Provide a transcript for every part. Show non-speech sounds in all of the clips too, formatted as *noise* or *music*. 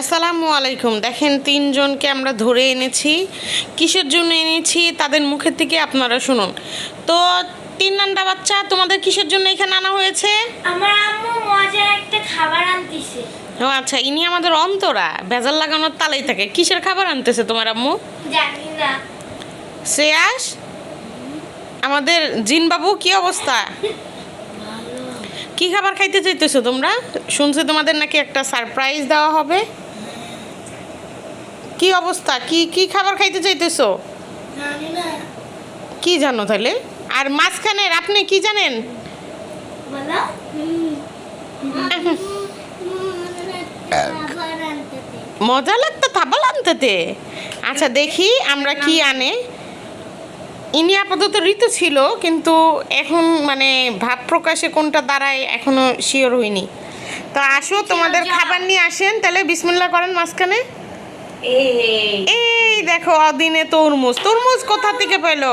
আসসালামু আলাইকুম। দেখেন তিনজনকে আমরা ধরে এনেছি। কিসের জন্য এনেছি? তাদের মুখের থেকে আপনারা শুনুন। তো তিন নান্ডা বাচ্চা তোমাদের কিসের জন্য এখানে আনা হয়েছে? আমার আম্মু মজার একটা খাবার আনতিছে। ও আচ্ছা ইনি আমাদের অন্তরা। ভেজাল লাগানোর তালেই থাকে। কিসের খাবার আনতেছে তোমার আম্মু? জানি না। শ্রেয়াস? আমাদের জিনবাবু কি অবস্থা? কি খাবার খাইতে চাইতেছো তোমরা? শুনছি তোমাদের নাকি একটা সারপ্রাইজ দেওয়া হবে। কি অবস্থা? কি কি খাবার খাইতে চাইতেছো? কি জানো তাহলে? আর মাঝখানের আপনি কি জানেন? মজা লাগতো থাবাল আনতেতে। আচ্ছা দেখি আমরা কি আনে। ইনি আপাতত ঋতু ছিল কিন্তু এখন মানে ভাব প্রকাশে কোনটা দাঁড়ায় এখনও শিওর হইনি তো আসো তোমাদের খাবার নিয়ে আসেন তাহলে বিসমিল্লা করেন মাঝখানে। এই দেখো অদিনে তরমুজ। তরমুজ কোথা থেকে পেল?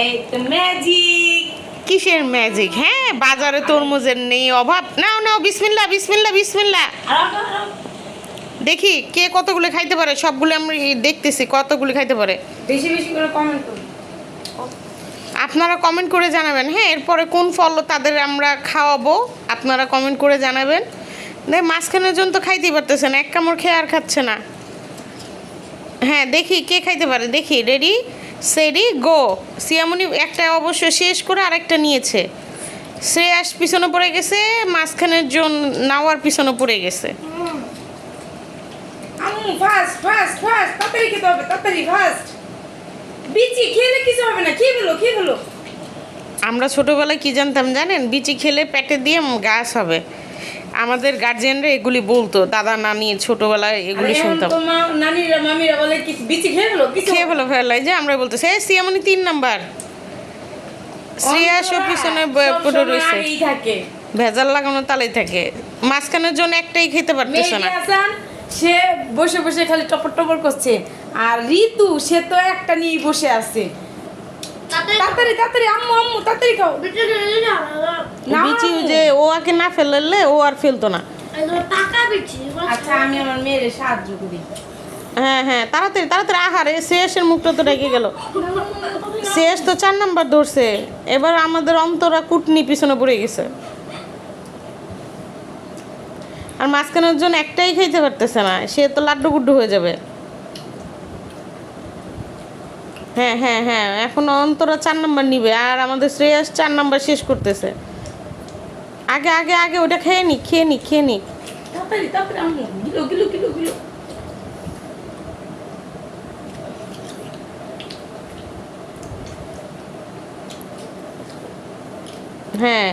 এই তো ম্যাজিক কিসের ম্যাজিক হ্যাঁ বাজারে তরমুজের নেই অভাব। নাও নাও বিসমিল্লা বিসমিল্লা বিসমিল্লা। দেখি কে কতগুলো খাইতে পারে? সবগুলো আমরা দেখতেছি কতগুলো খাইতে পারে? বেশি বেশি করে কমেন্ট আপনারা কমেন্ট করে জানাবেন। হ্যাঁ এরপরে কোন ফল তাদের আমরা খাওয়াবো আপনারা কমেন্ট করে জানাবেন। দেখ মাঝখানের জন তো খাইতেই পারতেছে না এক কামড় খেয়ে আর খাচ্ছে না। হ্যাঁ দেখি কে খাইতে পারে। দেখি রেডি সেডি গো সিয়ামনি একটা অবশ্য শেষ করে আরেকটা নিয়েছে। শ্রেয়াস পিছনে পড়ে গেছে মাঝখানের জন নাওয়ার পিছনে পড়ে গেছে। ফাস্ট ফাস্ট ফাস্ট তাড়াতাড়ি খেতে হবে তাড়াতাড়ি ফাস্ট বিচি খেলে কিছু হবে না কি কি আমরা ছোটোবেলায় কি জানতাম জানেন? বিচি খেলে পেটে দিয়ে গাছ হবে। আমাদের গার্জিয়ানরা এগুলি বলতো দাদা নানি ছোটবেলায় এগুলি শুনতাম। খেয়ে ফেলো ফেলাই যে আমরা বলতো সে সিয়ামনি তিন নাম্বার। শ্রেয়াসও পিছনে ব- পড়ে রয়েছে। ভেজাল লাগানো তালাই থাকে। মাঝখানের জন্য একটাই খেতে পারতেছে না। সে বসে বসে খালি টপর টপর করছে আর ঋতু সে তো একটা নিয়ে বসে আছে। তাড়াতাড়ি তাড়াতাড়ি আম্মু আম্মু তাড়াতাড়ি খাও। না। বিচি যে ও আগে না ফেললে ও আর ফেলতো না। আচ্ছা আমি আমার মেয়ের সাহায্য করি। হ্যাঁ হ্যাঁ তাড়াতাড়ি তাড়াতাড়ি আহারে শেষের মুখটা তো রেগে গেল। শেষ তো চার নাম্বার ধরছে। এবার আমাদের অন্তরা কুটনি পিছনে পড়ে গেছে। আর মাঝখানের জন্য একটাই খাইতে পারতেছে না। সে তো লাড্ডু গুড্ডু হয়ে যাবে। হ্যাঁ হ্যাঁ হ্যাঁ। এখন অন্তরা চার নাম্বার নিবে আর আমাদের শ্রেয়াস চার নাম্বার শেষ করতেছে। আগে আগে আগে ওটা খেয়ে নি খেয়ে নি খেয়ে নি হ্যাঁ।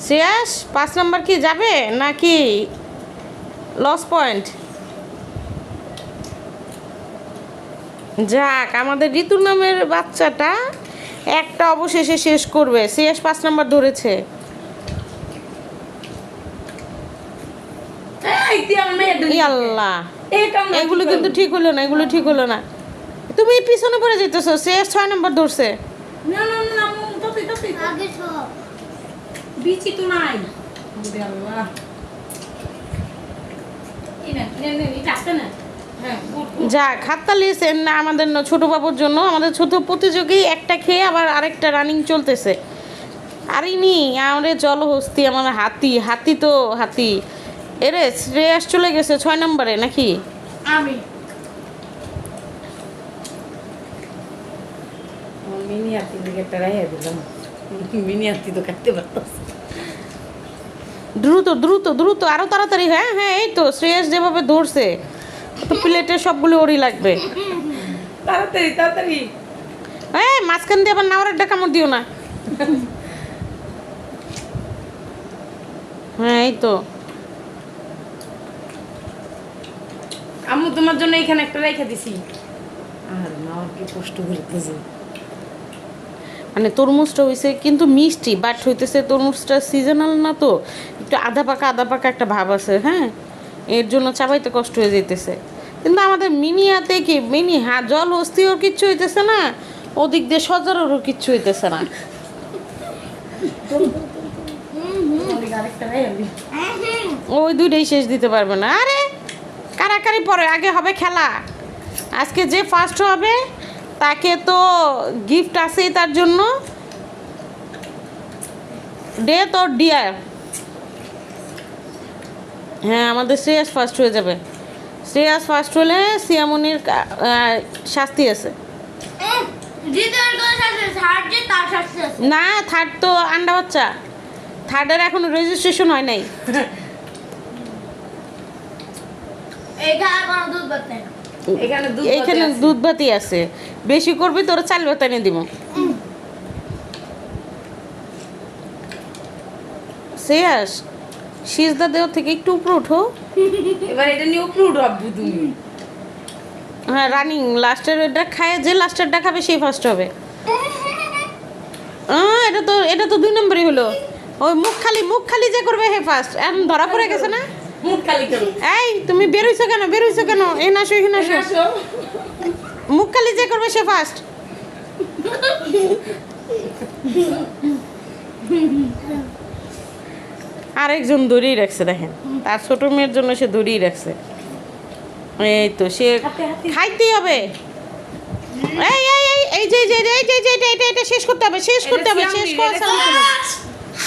শ্রেয়াস পাঁচ নাম্বার কি যাবে নাকি? লস পয়েন্ট যাক আমাদের ঋতু নামের বাচ্চাটা একটা অবশেষে শেষ করবে শেষ পাঁচ নাম্বার ধরেছে আল্লাহ এগুলো কিন্তু ঠিক হলো না এগুলো ঠিক হলো না তুমি পিছনে পড়ে যেতেছো শ্রেয়াস ছয় নাম্বার ধরছে না না না আম্মু তাড়াতাড়ি তাড়াতাড়ি আগে সব বিচি তো নাই ওরে আল্লাহ এই না নে নে এটা আসতে না হ্যাঁ গুড যাক হাততালিয়েছেন না আমাদের ন- ছোট বাবুর জন্য। আমাদের ছোট প্রতিযোগী একটা খেয়ে আবার আরেকটা রানিং চলতেছে। আর ইনি আমাদের জলহস্তি আমার হাতি হাতি তো হাতি। এরে শ্রেয়াস চলে গেছে ছয় নম্বরে নাকি? আমি। মিনি আরতি দিকে একটা রাইয়া দিলাম। *laughs* মিনি আরতি তো কাটতে পারতাম। দ্রুত দ্রুত দ্রুত আরও তাড়াতাড়ি হ্যাঁ হ্যাঁ এই তো শ্রেয়াস যেভাবে ধরছে তো প্লেটে সবগুলো ওরই লাগবে। তাড়াতাড়ি তাড়াতাড়ি। হ্যাঁ মাঝখান দিয়ে আবার নাওয়ার একটা কামড় দিও না। হ্যাঁ এই তো। আম্মু তোমার জন্য এখানে একটা রেখে দিছি। আর না কি কষ্ট করতেছে মানে তরমুজটা হয়েছে কিন্তু মিষ্টি বাট হইতেছে তরমুজটা সিজনাল না তো। একটু আধা পাকা আধা পাকা একটা ভাব আছে হ্যাঁ? এর জন্য চাবাইতে কষ্ট হয়ে যেতেছে কিন্তু আমাদের মিনিয়াতে কি? মিনি হা জল হস্তি ওর কিচ্ছু হইতেছে না, ওদিক দিয়ে সজারেরও কিচ্ছু হইতেছে না। ওই দুইটাই শেষ দিতে পারবে না। আরে, কারাকারি পরে, আগে হবে খেলা। আজকে যে ফার্স্ট হবে, তাকে তো গিফট আছেই তার জন্য। ডে তোর ডিয়ার হ্যাঁ আমাদের শ্রেয়াস ফার্স্ট হয়ে যাবে। শ্রেয়াস ফার্স্ট হলে সিয়ামনির শাস্তি আছে। জিতের কোনো শাস্তি আছে? হার যে তার শাস্তি আছে। না থার্ড তো আন্ডা বাচ্চা। থার্ডের এখনও রেজিস্ট্রেশন হয় নাই। এইখানে দুধ। বাতি আছে। বেশি করবি তোরা চাল বাতানি দিব। শ্রেয়াস সিজদা দেহ থেকে একটু উপরে উঠো। এবার এটা নিয়ে উপরে উঠো তুমি হ্যাঁ রানিং লাস্টের এটা খায় যে লাস্টেরটা খাবে সেই ফার্স্ট হবে। এটা তো এটা তো দুই নম্বরই হলো। ওই মুখ খালি মুখ খালি যে করবে হে ফার্স্ট এখন ধরা পড়ে গেছে না? মুখ খালি এই তুমি বেরোইছো কেন? বেরোইছো কেন? এ নাসো এ নাসো। মুখ খালি যে করবে সে ফার্স্ট *laughs* আরেকজন দড়িয়ে রাখছে দেখেন। তার ছোট মেয়ের জন্য সে দড়িয়ে রাখছে। এই তো সে। খাইতেই হবে। এই এই এই এই যে যে এই যে এই যে এটা এটা এটা শেষ করতে হবে শেষ করতে হবে শেষ সিয়ামনি, করা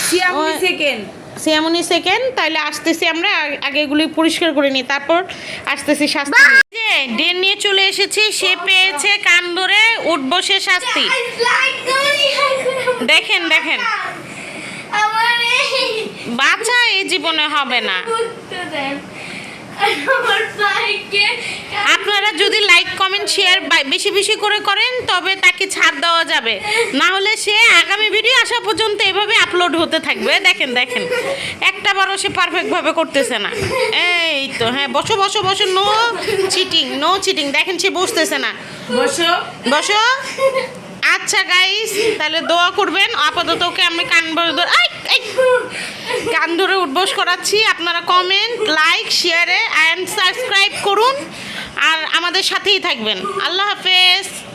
সিয়ামনি সেকেন্ড সেমনি সেকেন্ড তাহলে আসতেছি আমরা আগে- আগে এগুলি পরিষ্কার করে নিই তারপর আসতেছি শাস্তি। যে ডেন নিয়ে চলে এসেছি সে পেয়েছে কান ধরে উঠবো সে শাস্তি। দেখেন দেখেন। আমার বাচ্চা এই জীবনে হবে না। আপনারা যদি লাইক কমেন্ট শেয়ার বেশি বেশি করে করেন তবে তাকে ছাড় দেওয়া যাবে। না হলে সে আগামী ভিডিও আসা পর্যন্ত এভাবে আপলোড হতে থাকবে। দেখেন দেখেন। একটা বারও সে পারফেক্টভাবে করতেছে না। এই তো হ্যাঁ বসো বসো বসো। নো চিটিং নো চিটিং দেখেন সে বসতেছে না। বসো। বসো। আচ্ছা গাইস তাহলে দোয়া করবেন। আপাতত ওকে আমি কান আই, কান ধরে উদ্বোস করাচ্ছি। আপনারা কমেন্ট লাইক শেয়ারে অ্যান্ড সাবস্ক্রাইব করুন। আর আমাদের সাথেই থাকবেন। আল্লাহ হাফেজ।